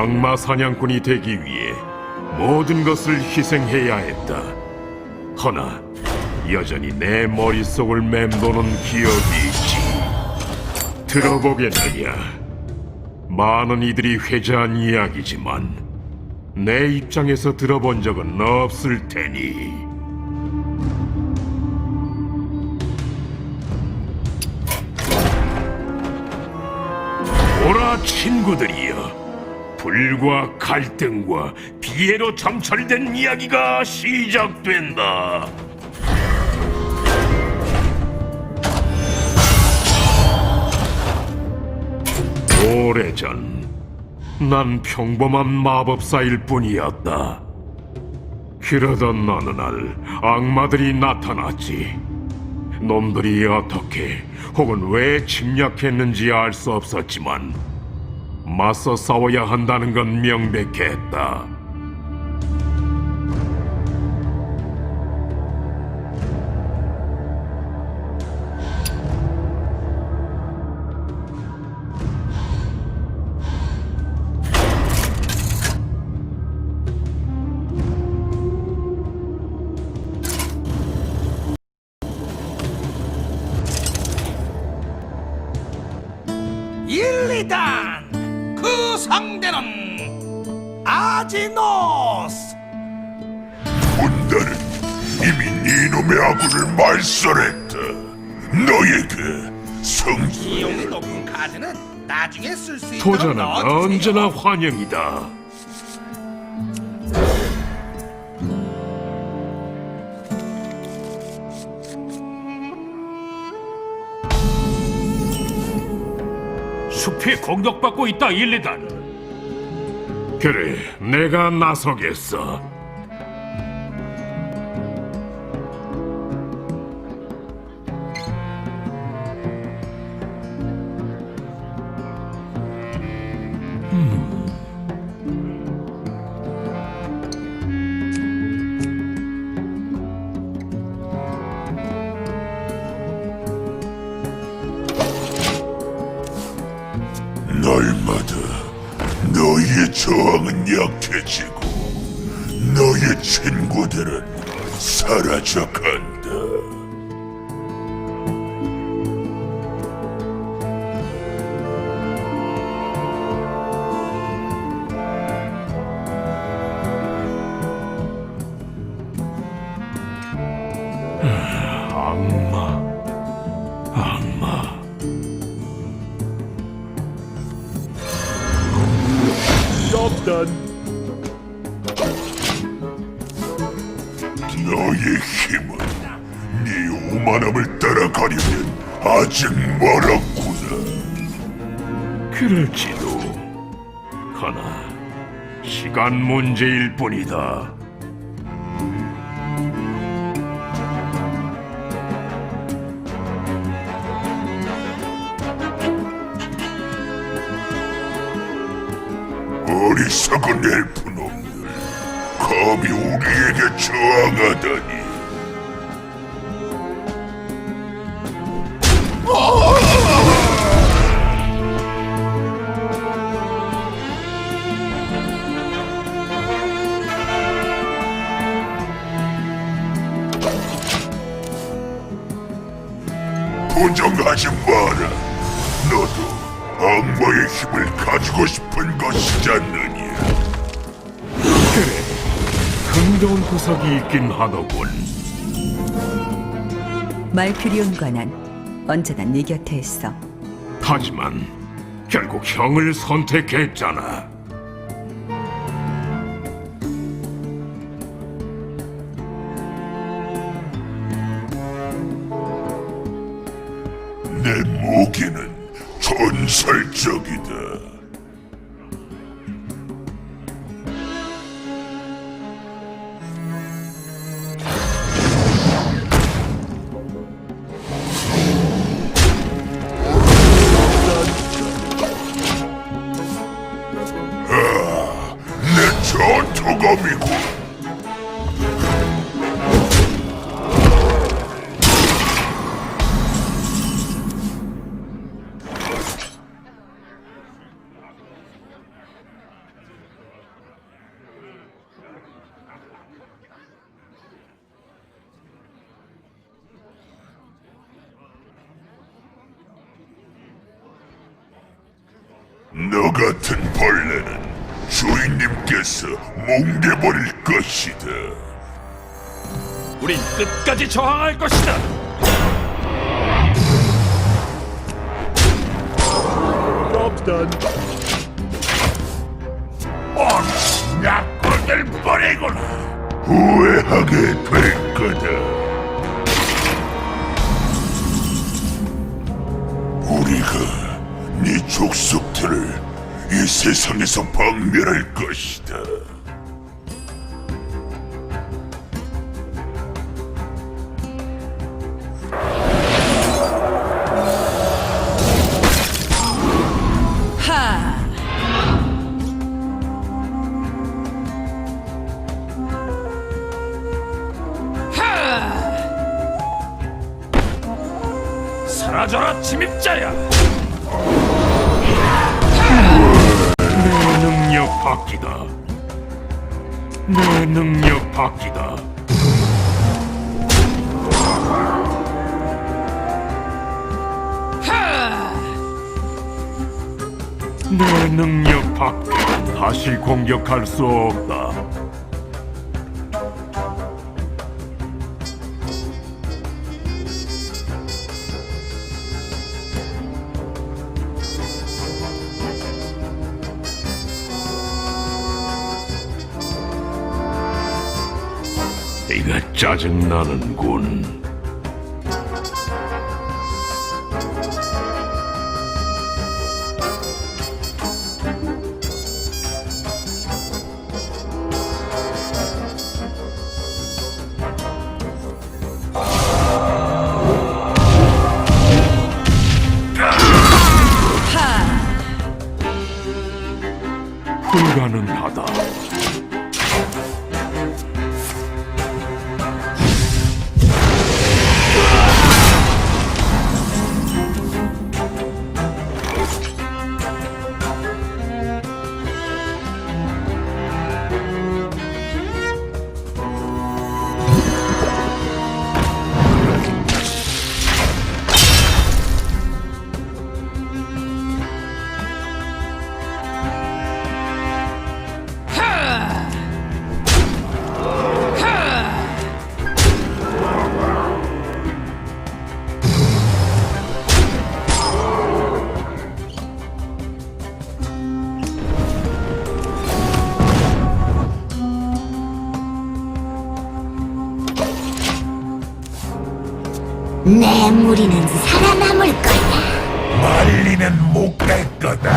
악마 사냥꾼이 되기 위해 모든 것을 희생해야 했다. 허나 여전히 내 머릿속을 맴도는 기억이 있지. 들어보겠느냐? 많은 이들이 회자한 이야기지만 내 입장에서 들어본 적은 없을 테니. 오라 친구들이여 불과 갈등과 비애로 점철된 이야기가 시작된다. 오래전 난 평범한 마법사일 뿐이었다. 그러던 어느 날 악마들이 나타났지. 놈들이 어떻게 혹은 왜 침략했는지 알 수 없었지만 맞서 싸워야 한다는 건 명백했다. 상대는 아지노스 군단은 이미 네 놈의 아군을 말살했다. 너에게 비용이 높은 카드는 나중에 쓸 수 있도록 도전은 넣어주세요. 언제나 환영이다. 숲이 공격받고 있다, 일리단. 그래, 내가 나서겠어. 날마다 너희의 저항은 약해지고 너의 친구들은 사라져간다. 그럴지도. 허나 시간 문제일 뿐이다. 어리석은 엘프놈들 감히 우리에게 저항하다니 흥겨운 구석이 있긴 하더군. 말큐리온과 난 언제나 네 곁에 있어. 하지만 결국 형을 선택했잖아. 내 무기는 전설적이다. 너 같은 벌레는 주인님께서 뭉개버릴 것이다. 우린 끝까지 저항할 것이다. 약혼을 버리거나 후회하게 될 거다. 우리가 네 족속들을 이 세상에서 박멸할 것이다. 사라져라 침입자야. 바뀌다. 내 능력 바뀌다. 내 능력 바뀌 다시 공격할 수 없다. 짜증나는군. 내 무리는 살아남을 거야. 말리는 못 갈 거다.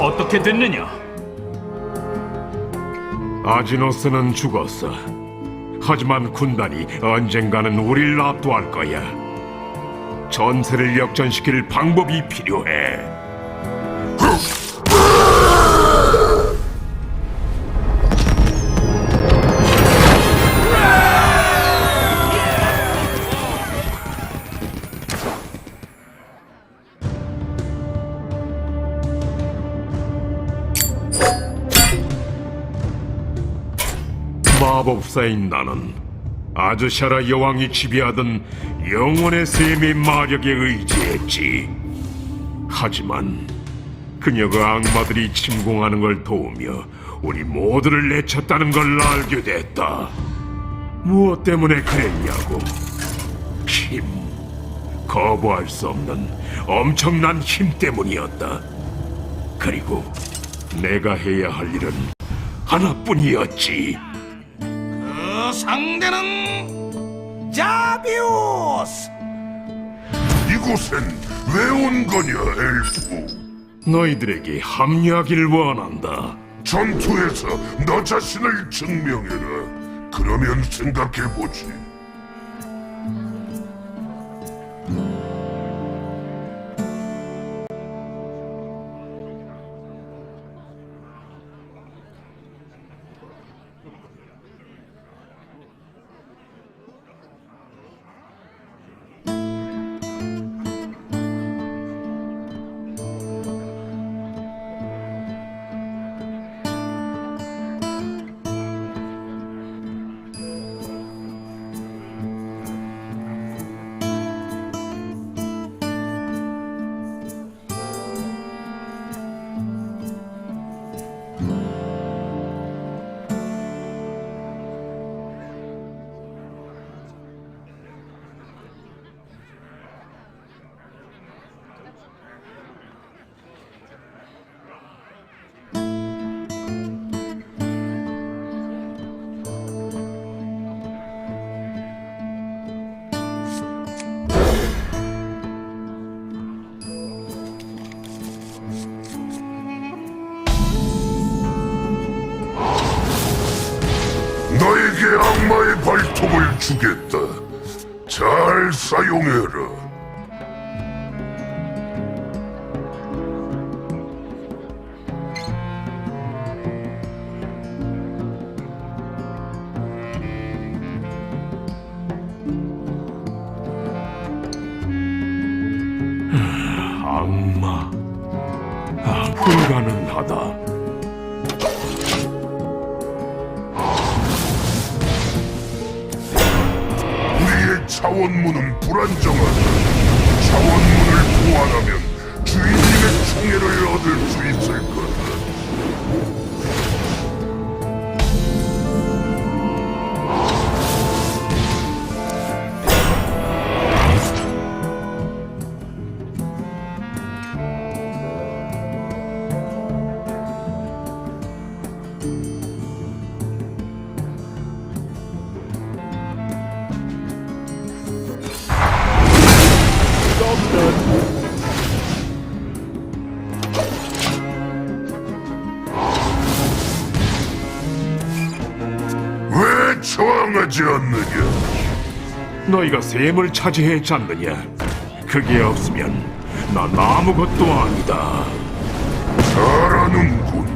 어떻게 됐느냐? 아지노스는 죽었어. 하지만 군단이 언젠가는 우리를 압도할 거야. 전세를 역전시킬 방법이 필요해. 마법사인 나는 아즈샤라 여왕이 지배하던 영원의 셈의 마력에 의지했지. 하지만 그녀가 악마들이 침공하는 걸 도우며 우리 모두를 내쳤다는 걸 알게 됐다. 무엇 때문에 그랬냐고. 힘. 거부할 수 없는 엄청난 힘 때문이었다. 그리고 내가 해야 할 일은 하나뿐이었지. 그 상대는 자비우스. 이곳엔 왜 온 거냐, 엘프? 너희들에게 합류하길 원한다. 전투에서 너 자신을 증명해라. 그러면 생각해보지. 너에게 악마의 발톱을 주겠다. 잘 사용해라. 악마. 아, 불가능하다. 차원문은 불안정하다. 차원문을 보완하면 주인님의 총애를 얻을 수 있을 거다. 왜 저항하지 않느냐? 너희가 샘을 차지했지 않느냐? 그게 없으면 난 아무것도 아니다. 잘하는군.